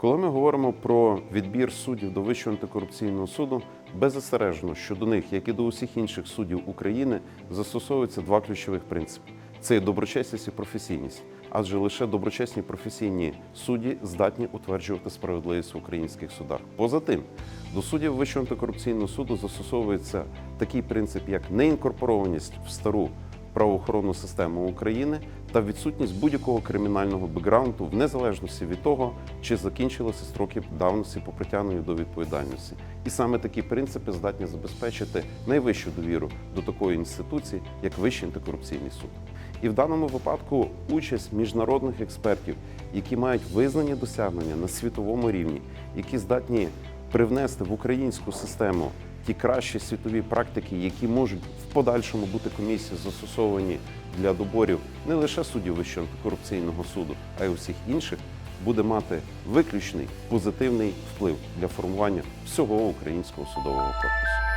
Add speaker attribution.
Speaker 1: Коли ми говоримо про відбір суддів до Вищого антикорупційного суду, беззастережно, що до них, як і до усіх інших суддів України, застосовуються два ключових принципи: це доброчесність і професійність. Адже лише доброчесні професійні судді здатні утверджувати справедливість в українських судах. Поза тим, до суддів Вищого антикорупційного суду застосовується такий принцип, як неінкорпорованість в стару правоохоронну систему України та відсутність будь-якого кримінального бекграунду в незалежності від того, чи закінчилися строки давності по притягненню до відповідальності. І саме такі принципи здатні забезпечити найвищу довіру до такої інституції, як Вищий антикорупційний суд. І в даному випадку участь міжнародних експертів, які мають визнані досягнення на світовому рівні, які здатні привнести в українську систему ті кращі світові практики, які можуть в подальшому бути комісії застосовані для доборів не лише суддів Вищого антикорупційного суду, а й усіх інших, буде мати виключний позитивний вплив для формування всього українського судового корпусу.